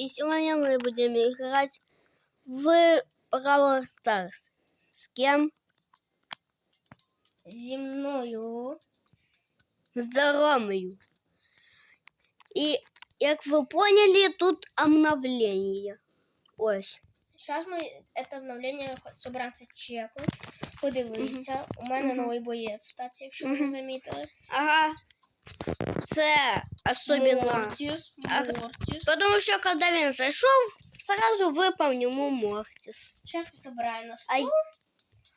И сегодня мы будем играть в Brawl Stars. С кем? Зі мною. С Ромою. И, как вы поняли, тут обновление. Ось. Зараз ми це обновлення хо- собираємося чекнути, подивитися. У мене Мгм. новий боєць, кстати, якщо ви Мгм. не замітили. Ага. Це особенно. Мортіс, Ага. Мортіс. Потому что когда він зайшов, сразу выполнил ему Мортис. Зараз я собираю на А, стол.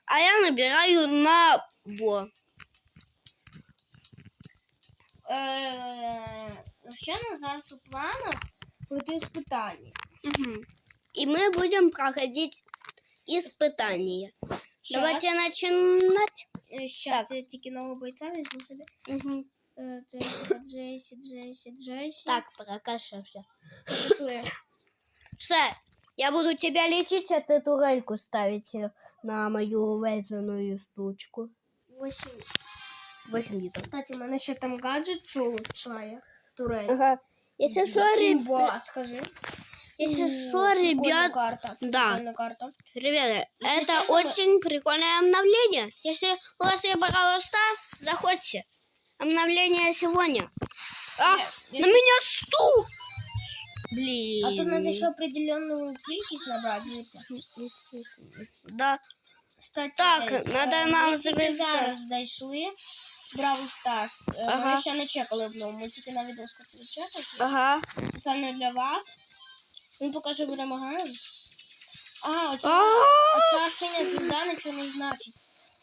а я набираю на Бо. Е, Ще на зараз у планах пройти испытання. Мгм. И мы будем проходить испытания. Давайте начинать. Зараз я тільки нового бойця візьму собі. Мгм. Е, Джейсі, Джейсі, Джейсі, Джейсі. Так, прокашився. Пішли. Все, я буду тебя лечить, а ты турельку ставить э, на мою вязаную стучку. Восемь. 8 литров. Кстати, у мене ще там гаджет, що улучшає турель. Ага. Если что, ребят, Імба, скажи. если О, что, прикольна ребят, карта. Да. Прикольна карта. ребята, Если это честно, мы- очень прикольное обновление. Если у вас не Brawl Stars, заходите. Обновление сегодня. А, Ні, на меня стул! Блин. А тут надо ще определенну кількість набрати. дивіться. Да. Кстати, Так, е, надо е, нам ми тільки завести. зараз зайшли в Бравл Старс. Ага. Ми ще не чекали одного. Ми тільки на відео хотіли чекати. Ага. Спеціально для вас. Ми поки що перемагаємо. А, оця, А, оця синя звізда нічого не значить.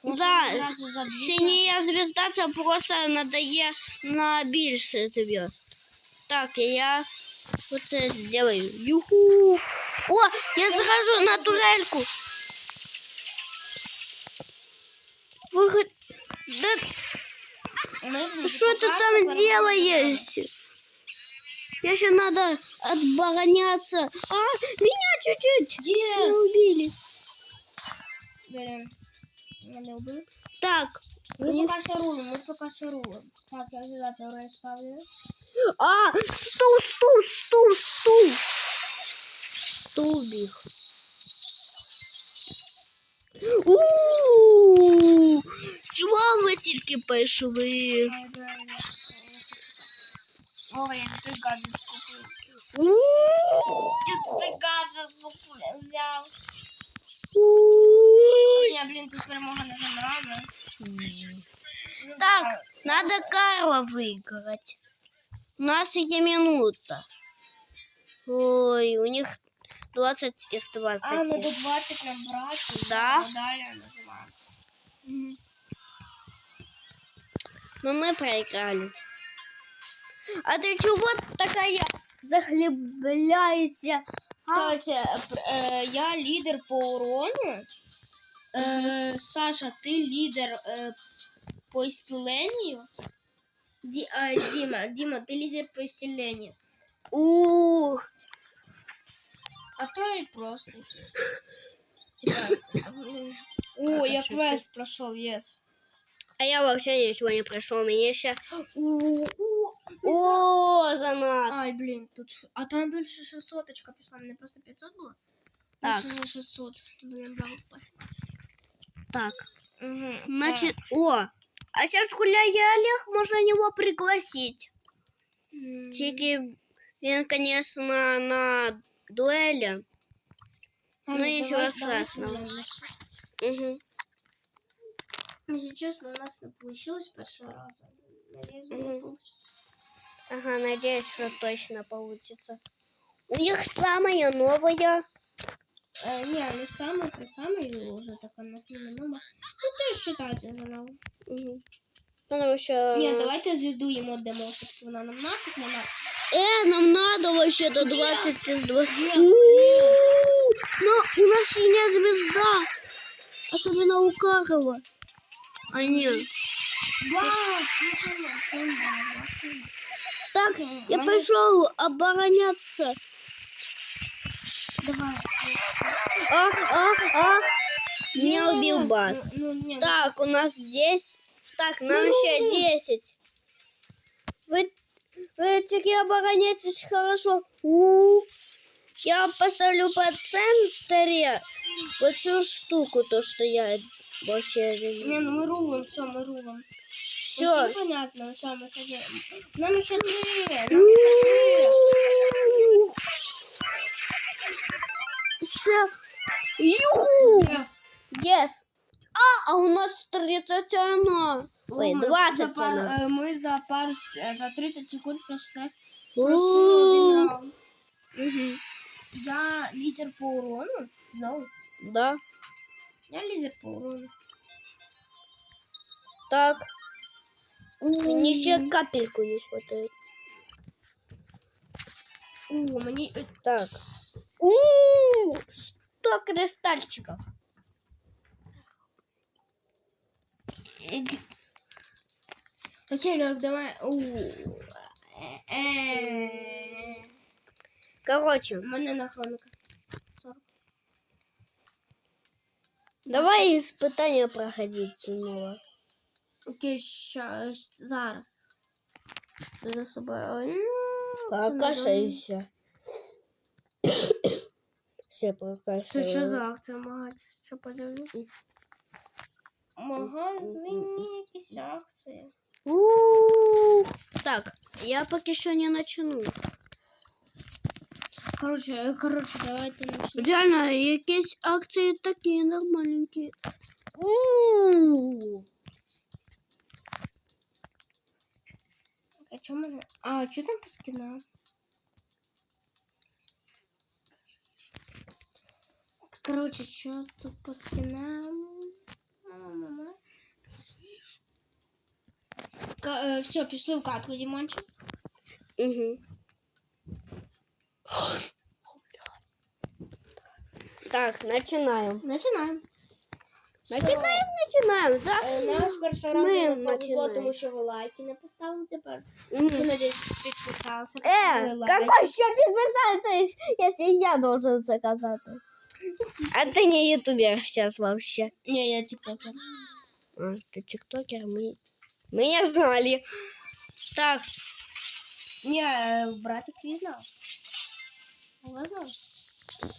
Може, Да, одразу за дві Синяя звезда це просто надає на більше звезд. Так, я вот это сделаю. Юху! О, я сразу на турельку. Выход... Да Ми что ты поки там що перемагаємо. делаешь? Я еще надо отбороняться. А, меня чуть-чуть не Yes. убили. Блін. Так, Ми них- поки рулим, ми поки рулим. Так, я сюди турель ставлю. А, стул, стул, стул, стул. Стулбик. У-у-у! Чого ви тільки пішли? Ой, я той гаджет купив. У-у-у! Той гаджет взяв. У-у-у! Ні, блін, тут перемога не за нами. Ну, Так, да. надо Карла выиграть. У нас є минута. Ой, у них 20 из 20. А, надо 20 набрати. Да. Далі нажимаємо. Мгм. Но мы проиграли. А ты чего такая заглубляешься? А? Кстати, е, е, я лідер по урону. Е, Саша, ти лідер е, по исцелению. Ді, а, Діма, Діма, ти лідер по исцелению. Ух, А то і просто якийсь. Типа. О, я шучу. квест пройшов, єс. а я вообще ничего не прошел. Мне еще... О, за нас. Ай, блін, тут. ш- А там дальше 600 очка пішла, мене просто 500 було. Так. Дальше за 600. Блін, браво, спасибо. Так, Угу. значит... О, а сейчас гуляє Олег, можно его пригласить. Тільки він, конечно, на дуэлі. ну, ничего страшного. Угу. Если честно, у нас не получилось с первого раза. Надеюсь, Мгм. не получится. Ага, надеюсь, что точно получится. У них самая новая. Э, не, не самый, при самый уже так у нас не номер. Ну, то считается за новым. Угу. Потому что... Не, давайте звезду ему отдамо, все-таки она нам нафиг не надо. Э, нам надо вообще до 20 из 20. Yes, У-у-у! Но у нас синяя звезда. Особенно у Карова. А нет. Так, я пошел обороняться. Давай. А, а, а. Меня убил Yes, бас. Ну, ну, Так, у нас здесь. Так, нам Ну. еще 10. Вы, вы таки обороняетесь хорошо. У, Я поставлю по центре вот эту штуку, то, что я вообще... Не, ну мы рулим, все, мы рулим. Все. Всё понятно, все, мы садим. Нам еще три, нам еще Все. Юху! три. Yes. Yes. А, а у нас 30 она. Ой, Ми 20 за пар, она. е, Ми за пар е, за 30 секунд пройшли, пройшли один раунд. Мгм. Я лідер по урону. Знову. Да. Я лідер по урону. Так. Мне еще капельку не хватает. У, мені е, Так. У, 100 кристальчиков. Окей, так давай. Е, е. Короче, мене на хроника. 40. давай испытания проходить снова. Окей, щ- зараз. За собою. М, це Прокашайся. Все Це прокашаю. що за акція магазин? Що подивлюсь? Магазині якісь акції. У, Так, я поки що не начну. Коротше, коротше, давайте почнемо. Реально, якісь акції такі нормальненькі. У, А чому мене? А, що там по скинам? Коротше, що тут по скинам? Мама, мама. Ка- е, все, пішли в катку, Дімончик. Угу. Так, начинаем. Починаємо. Начинаем, начинаем, да? Е, Наш перший Ми раз не повезло, починаємо. тому що ви лайки не поставили тепер. Мгм. Ви, надіюсь, підписалися, поставили Э, лайк. какой еще подписался, если я должен заказать? А ты не ютубер сейчас вообще. Ні, я тіктокер. А, ты тиктокер, мы... Мы не знали. Так, Ні, е, братик твій знав. Ви знали?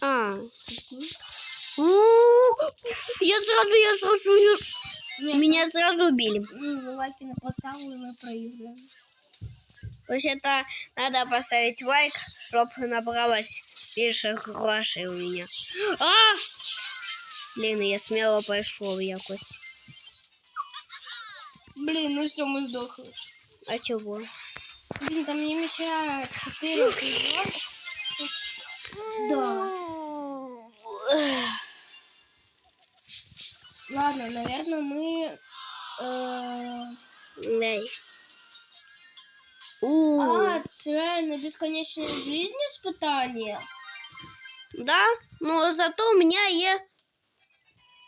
а. Прикинь. У, Я сразу, я сразу, я- Ні, Меня сразу убили. Ну, ви лайки не поставили, ми проіграємо. Вообще-то надо поставить лайк, чтобы набралось больше грошей у меня. А! Блин, я смело пошел якось. Блін, ну все, ми здохли. А чего? Блін, там мені мішає 4 епізоди. Да. Ладно, наверное, мы... Э... Дай. У, А, це на безконечной жизни испытание? Да? Но зато у меня есть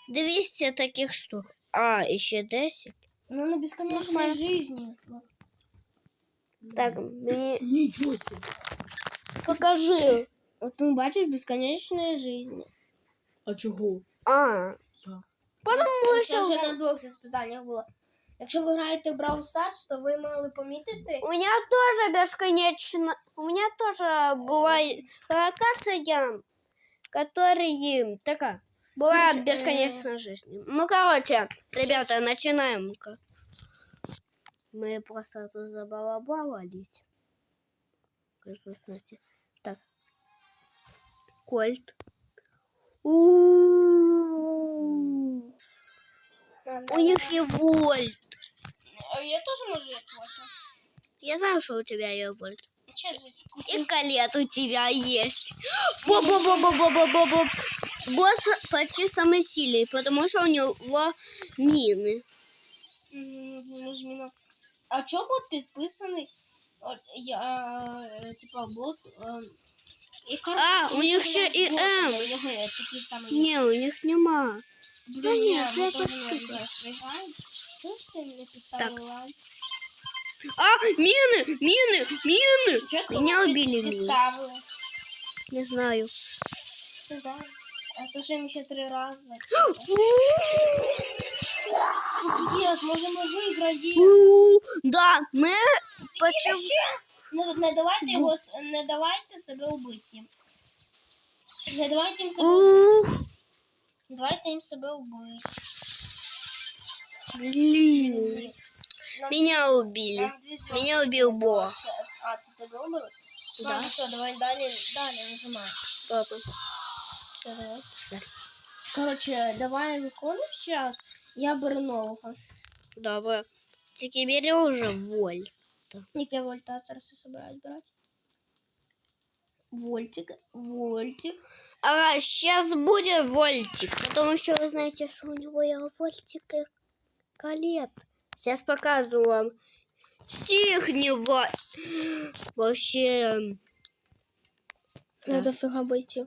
200 таких штук. А, еще 10. Ну, на бесконечной жизни. Так, мне... Ничего себе. Покажи. Вот ну, бачиш, безконечная жизнь. А чого? А, потому Це что вже на двох испытаниях було. Якщо ви граєте в Brawl Stars, то ви мали помітити. у меня тоже бесконечно... У меня тоже была локация, которые... Такая, была бесконечная жизнь. Ну, короче, ребята, начинаем-ка. Мы просто тут забалабалались. Так. Кольт. У них и вольт. Я теж можу як фото. Я знаю, что у тебя есть вольт. Че здесь? И колет у тебя есть. Бо-бо-бо-бо-бо-бо-бо. Босс почти самый сильный, потому что у него мины. Ну, зміна. А чого бот підписаний? От, Я, е, типа, бот... е, І А, у них ще і М. Такий самий. Не, у них нема. Блин, Да ні, нет, ми це теж якась не штука. зараз проіграємо. Чого ж ти не писали Так. лайк? А, мины, мины, мины. Чого сказав, Меня під- убили мины. Підставили. Не знаю. Не знаю. А то ж їм ще три рази. Є, можемо виграти. У, Да, мы почему... Не, не давайте його, с- не давайте себе убити. Не давайте їм себе, Ух, давайте їм себе вбити. блин. Меня убили. Нам дві зробили. Меня убил Бог. Це- А, це тебе робили? Да. Ладно, все, давай далі, далі нажимай. Папа. Все, давай. Все. Короче, давай виконуємо зараз. Я беру нового. Добре. Тільки бери уже воль. Яке вольта зараз я собираюсь брати? Вольтик, вольтик. А сейчас будет вольтик. Потому что вы знаете, что у него я вольтик и колет. Сейчас показываю вам. Стихнего. Вообще Ну, дофіга бойців.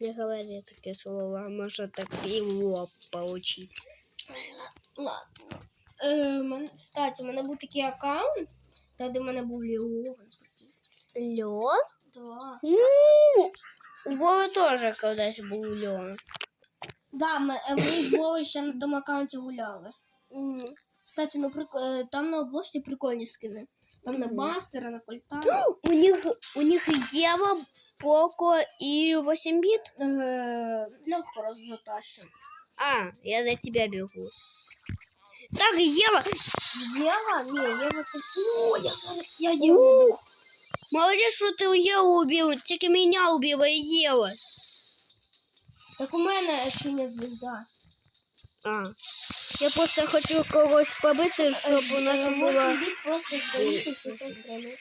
не говори такие слова. Может так его получить. Ладно. Е, мен, кстати, у мене був такий аккаунт, та де в мене був Леон. Леон? Да. У Вовы тоже когда-то был Леон. Да, ми, е, ми з Вовою ще на тому аккаунті гуляли. Кстати, ну прик... е, там на обложці прикольні скини. Там на Мгм. Бастера, на Кольта. У них, у них Ева, Поко и 8 бит. Е, легко роззатащу. А, я до тебя бегу. Так, Ева, Єва? Ні, Єва це... О, я, зараз- я Єву. Ух, молодец, что ты Еву убил. Только меня убила Ева. Так у мене синя звізда. А, я просто хочу когось побыть, чтобы у нас Е, было... восемь біт просто стоїть і все це стріляє.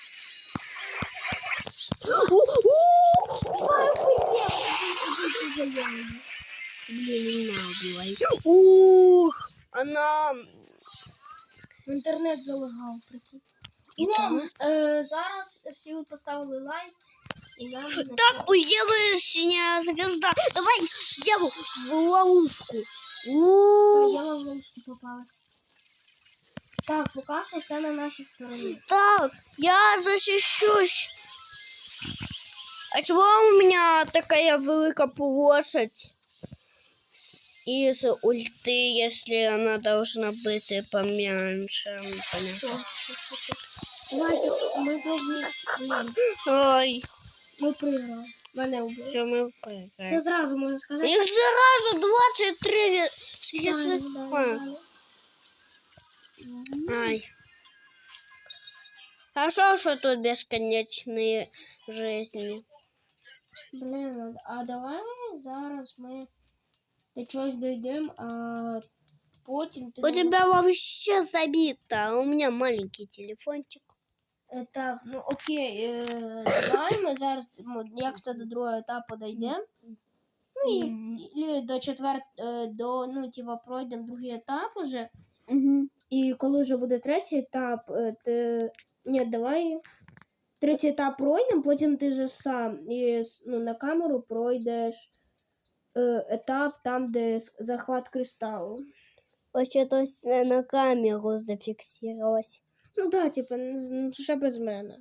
Блин, меня убила. Ух, она... Інтернет залагав, прикинь. І нам е, зараз всі ви поставили лайк. І нам за Так, у Евы синяя звезда. Давай Еву в ловушку. це- Ух. Я вам в ловушку попалась. Так, поки що це на нашій стороні. Так, я защищусь. А чего у меня такая велика площадь? Из ульты, если она должна быть поменьше. Понятно. Що? Що, що, що? Давайте, ми повинні... Блін, Ой, Ми програли. Мене вбили. все, мы Я проиграем. зразу можу У сказати. них сразу 23 ве- Далі, если- далі, А, далі. Ай. Хорошо, что тут бесконечные жизни. Блін, а давай зараз ми до чогось дійдемо, а потім ти... У тебя вообще забито, а у меня маленький телефончик. Е, Так, ну окей, е, давай ми зараз, ну, як це до другого етапу дійдемо. Ну і, і до четвер... е, до, ну, типа, пройдемо другий етап уже. Угу. І коли вже буде третій етап, е, ти... Ні, давай. Третій етап пройдемо, потім ти же сам із, ну, на камеру пройдеш етап там, де захват кристалу. Вообще-то с- на камеру зафиксировалось. Ну так, да, типа, ну, ще без мене.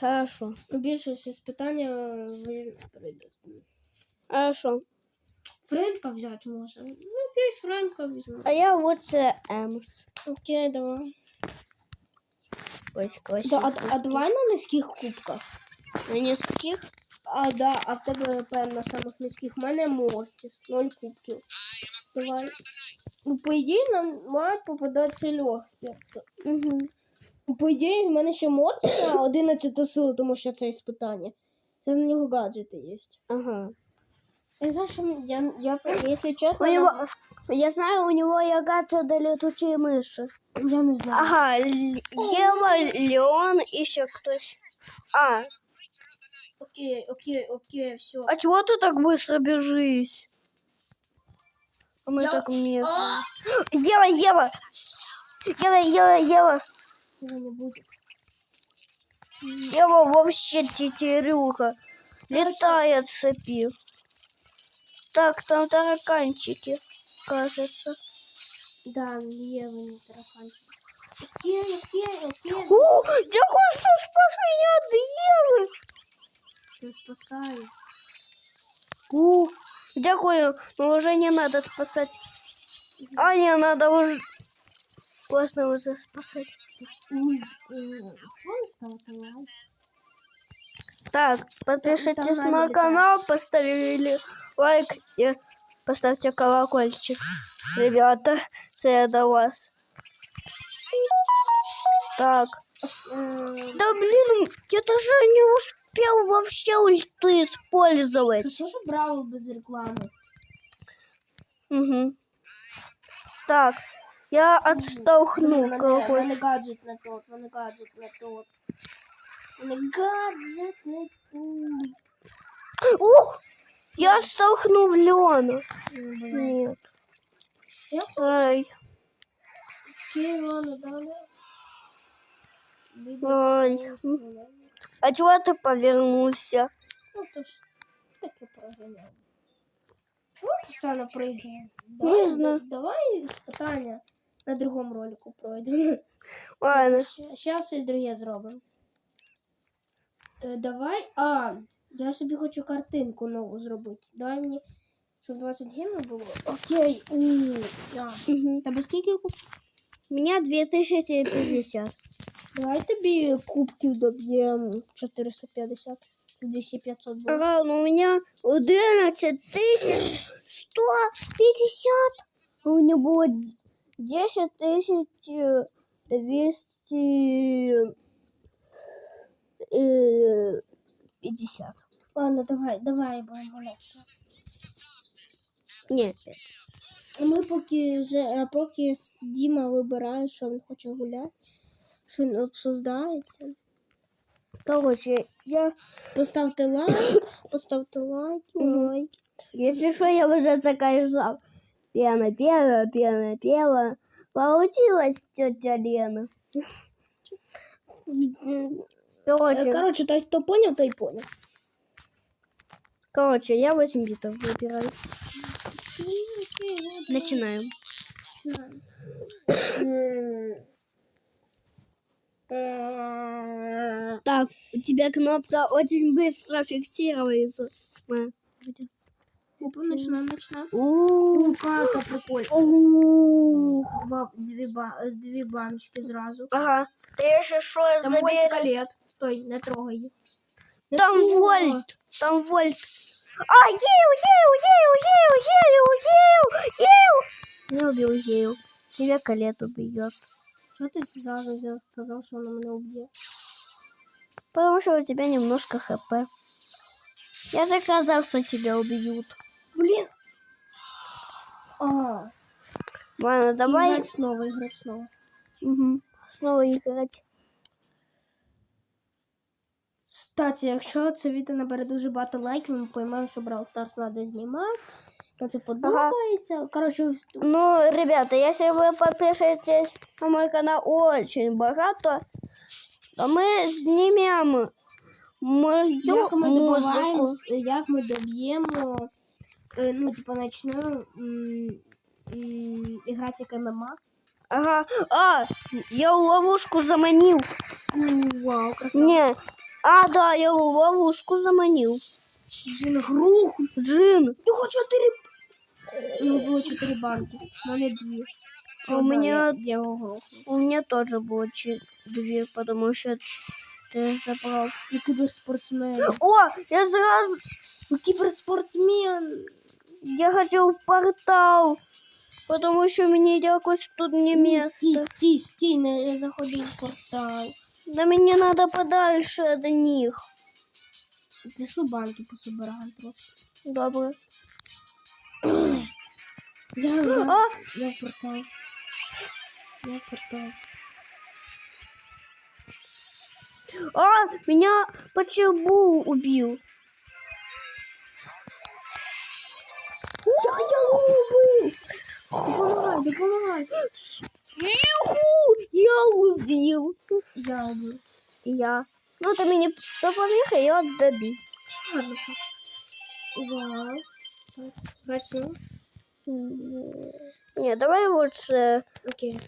Хорошо. Ну, Більшість із питання ви пройдете. Хорошо. Френка взяти може. Ну, окей, Френка візьму. А я вот це Эмс. Окей, давай. Ось Да, классик. а, а давай на низьких кубках. На низких? А, да, а в тебе, певно, самих низьких. У мене Мортіс, 0 кубків. Давай. Ну, по ідеї, нам мають попадатися легкі. Угу. Ну, По ідеї, в мене ще Мортіса 11 сили, тому що це іспитання. Це на нього гаджети є. Ага. Я знаю, що я, я, якщо чесно, У него, я знаю, у него я гаджет до летучие мыши. я не знаю. Ага, Ева, Леон, еще кто-то. А, Окей, окей, окей, все. а чего ты так быстро бежишь? А мы Я- так медленно. А! Ева, Ева! Ева, Ева, Ева! Его не будет. Ева вообще тетерюха. Летает цепи. Так, там тараканчики, кажется. Да, Ева не тараканчик. Окей, окей, окей. О, дякую, что спас меня от Евы. Ты спасаю. У, дякую, но уже не надо спасать. А, не надо уже. Классно уже спасать. Ой, э, чего он стал? Так, подпишитесь на канал, поставили лайк и поставьте колокольчик. Ребята, это я до вас. Так. Да блин, я даже не успел вообще ульты использовать. Та Що ж Бравл без реклами? Угу. Так, я отштовхну Мене, когось. мене гаджет не тот, мене гаджет не тот. Мене гаджет не тут. Ух! Я штовхнув Лену. М, блін. Нет. Я Ай, Окей, ладно, далі. Лідер ай. постановлення. А чего ты повернулся? Ну, то ж таке прогоняємо. Чого постійно проігруємо? Не знаю. Давай питання на другому ролику пройдемо. Ладно. Зараз і друге зробимо. Е, Давай. А, я собі хочу картинку нову зробити. Давай мені, щоб 20 гривень було. Окей. У, я. Мгм. Тебе скільки куб? У меня 2050. Давай тобі кубків доб'ємо 450. 200-500 було. Ага, ну у меня 11 тысяч 150. А у него было 10 тысяч э, 200 э, 50. Ладно, давай, давай будемо легше. Нет. А Ми поки вже, е, поки с- Діма вибирає, що він хоче гуляти, Що він обсуждається. Короче, я, Поставте лайк, поставте лайк, лайк. если что, я уже закажу. Пена, пела, пена, пела. Получилось, тетя Лена. Короче, Е, Коротше, той, хто поняв, той поняв. короче, я 8 битов выбираю. Начинаем. Так, у тебя кнопка очень быстро фиксируется. На, где? Починаємо, починаємо. У, Карта прикольна. у. Два, дві, ба, е, дві баночки зразу. Ага. Ты еще что Там мультикалет. Стой, не трогай їх. Не Там трогай. вольт. Там вольт. А, ел, ел, ел, ел, ел, ел, ел. Не убил ел. Тебя колет убьет. Чого ти зразу взяв, сказав, що вона мене уб'є? Потому что у тебя немножко хп. Я же сказал, что тебя убьют. Блін. А, Ладно, давай Играть снова, играть снова. Мгм. снова играть. Кстати, якщо це відео набере дуже багато лайків, ми поймемо, що Brawl Stars треба знімати. Нам це подобається. Коротше, ось тут. Ну, ребята, если вы подпишетесь на мой канал очень богато, то мы снимем мою як ми музыку. добиваємось, як ми доб'ємо, е, ну, типу, почнемо м, м, грати як ММА. Ага. А, я в ловушку заманил. Вау, красиво. Не. А, да, я в ловушку заманил. Джин грух. Джин. Його чотири. У нього було чотири банки. У мене дві. А у я, я грохнув. У меня тоже было две, потому что ты забрал. І кіберспортсмен. О, я сразу... Кіберспортсмен. Я хотел в портал, потому что мне якось тут не место. Стій, стій, не заходи в портал. Да мне надо подальше от них. Пішли банки пособираємо трошки. Добре. Я, я, А, я в портал. Я в портал. а, меня почему убил? Я, я убив! Допомагай, допомагай. Юху, я убил. Я убив. Я. Ну, ты мне допоміг, і я добил. Ладно. Вау. Так, Працюємо. Не, давай лучше... Окей.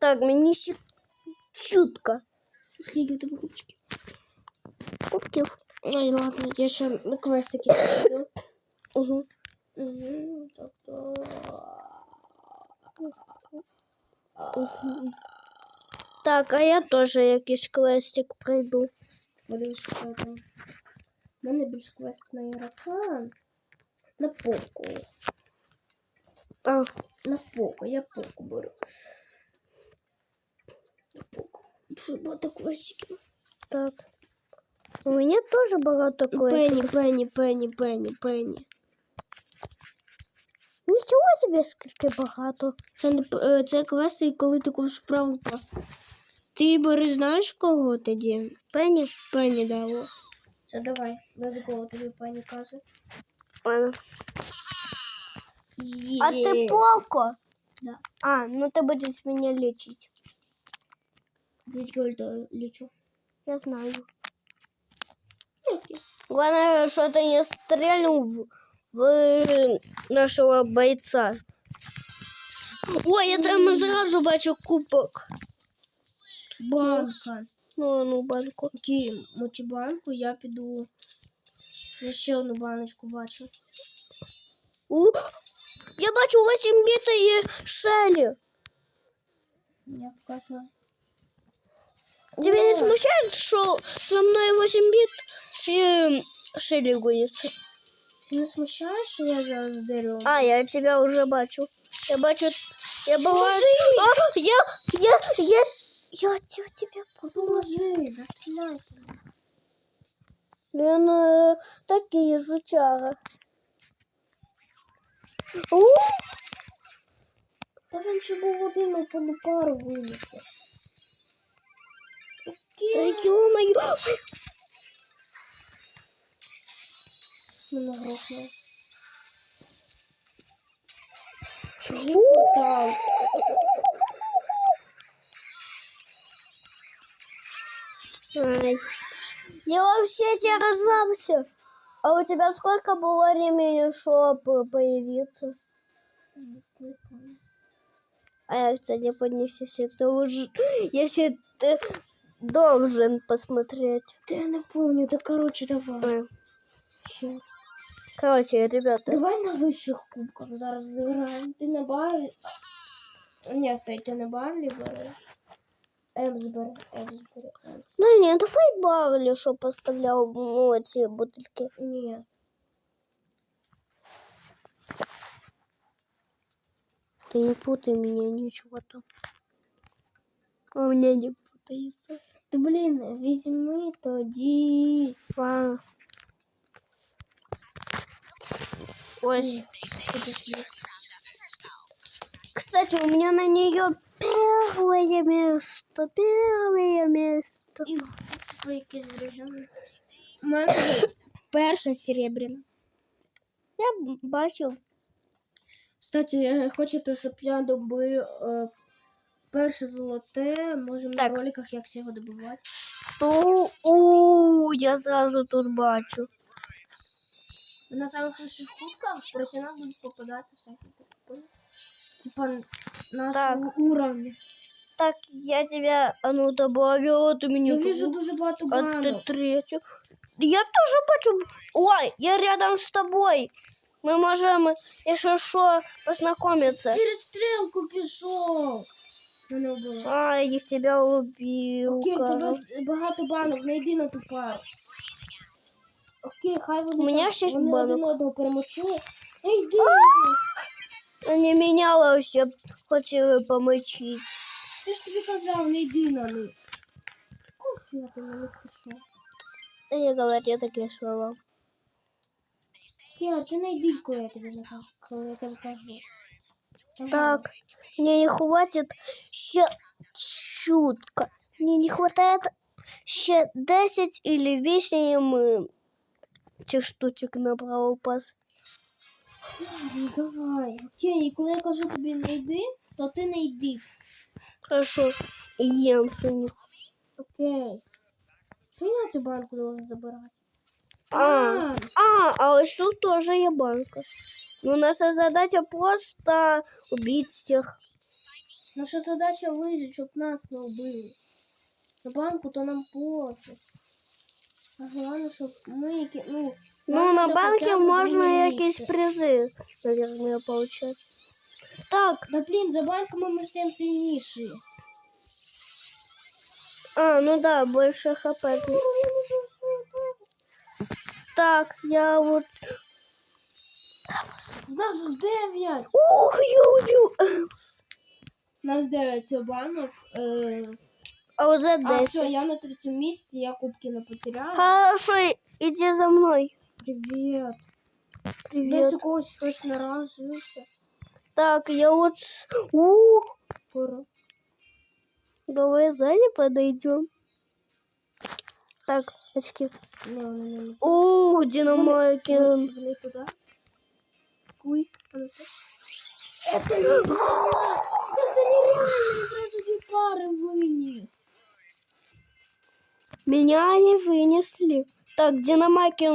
Так, мені ще чутко. Скільки в тебе кубчиків? Кубків. Ой, ладно, я ще на квестики піду. Угу. Угу, так, так. Так, а я теж якийсь квестик пройду. Подивись, що там. У мене більш квест на ігрока. На поку. Так. На поку. Я поку беру. На поку. Дуже багато квестиків. Так. У меня тоже багато квестиків. Пенні, пенні, пенні, пенні, пенні. Нічого собі скільки багато. Це, не е, це квести, коли ти купиш правий пас. Ти бери, знаєш кого тоді? Пенні. Пенні дало. Це давай. Я за кого тобі кажу. Ладно. А ты Поко? Да. А, ну ты будешь меня лечить. За сколько лечу? Я знаю. Главное, что ты не стрельнул в, в нашего бойца. Ой, я там сразу бачу кубок. Банка Ну, ну, банку. Окей, мочебанку я піду. Я ще одну баночку бачу. У, я бачу 8 битої шелі. Я покажу. Тебя не О. смущает, что за мной 8 бит и шелі гонится? Ти не смущаєш, що я зараз дерю? А, я тебя уже бачу. Я бачу... Я бываю... А, я... Я... Я... Я тебя тебе Поможи, застріляй. Блин, э, такие жучара. У, Та він ще був один, а по пару винесе. да Окей. ё-моё. Мене грохнуло. Жіпотал. Ай. Я вообще тебе расслабься. А у тебя сколько было времени, чтобы появиться? А я, кстати, поднесись, ты уже... Если ты должен посмотреть. Та я не помню, да короче, давай. Ой. Ще. Короче, ребята. Давай на вищих кубках зараз зіграємо. Ти на барлі. Ні, стой, ти на барлі бери. Емс бери, Емс бери, Емс. Ну не, давай Барли, что поставлял ну, эти бутыльки. Ні. Ты не путай меня, ничего там. А У меня не путается. Та блін, візьми тоді. Ладно. Ой, Подожди. кстати, у меня на нее первое место, первое место. І якийсь режим. У мене перша серебряна. Я бачив. Кстати, хочу, щоб я добив е, перше золоте. Можемо на Так. роликах, як його добивати. Ту, у, я сразу тут бачу. На самых высших кубках проти нас будут попадаться всякие такие. Типа нашего Так. уровня. Так, я тебя, а ну добавила, ты меня. Я вижу дуже багато А ты банок. третью. Я тоже бачу. Ой, я рядом с тобой. Мы можем, если что, познакомиться. Перестрілку пішов. Мене вбили. А, я тебя убил. Окей, в тебе Карл. з- багато банок, не йди на ту пару. Окей, хай вони, У мене там, шість вони банок. один одного перемочили. Не йди. Они меня вообще хотели помочить. Я ж тобі казав, не йди на них. Кофе ти на них пішов. Да не говори такие слова. Окей, а ти не йди, коли я тобі накажу, коли я тобі кажу. Ага. Так, мне не хватит ще чутка. Мне не хватает ще 10 или 8 э, этих штучек на правый пас. Ну Давай. Окей, коли я кажу тобі не йди, то ти не йди. Хорошо, ем сыню. Окей. Що я цю банку должен забирати? А, а, а вот тут тоже я банка. Ну, наша задача просто убить всех. Наша задача вижити, щоб нас не вбили. На банку то нам пофіг. А головне, щоб ми ну, Ну, нам на треба банке хоча б можно друге якісь місце. призы, наверное, получать. Так, Да блін, за банками ми стаємо сильніші. А, ну да, больше хп. Так, я вот... В нас 9. Ух, я убил! У нас 9 банок. Е, А уже а 10. все, я на третьому місці, я кубки не потеряла. Хорошо, иди за мной. Привет. Десь у когось хтось наражився. Так, я вот... с- Ух, Пора. давай сзади подойдем. Так, очки. Не, не, не. Ух, динамайки. Вони, туди. Куй. Стой. Это нереально! Это нереально! Я сразу две пары вынес. Меня они вынесли. Так, динамайки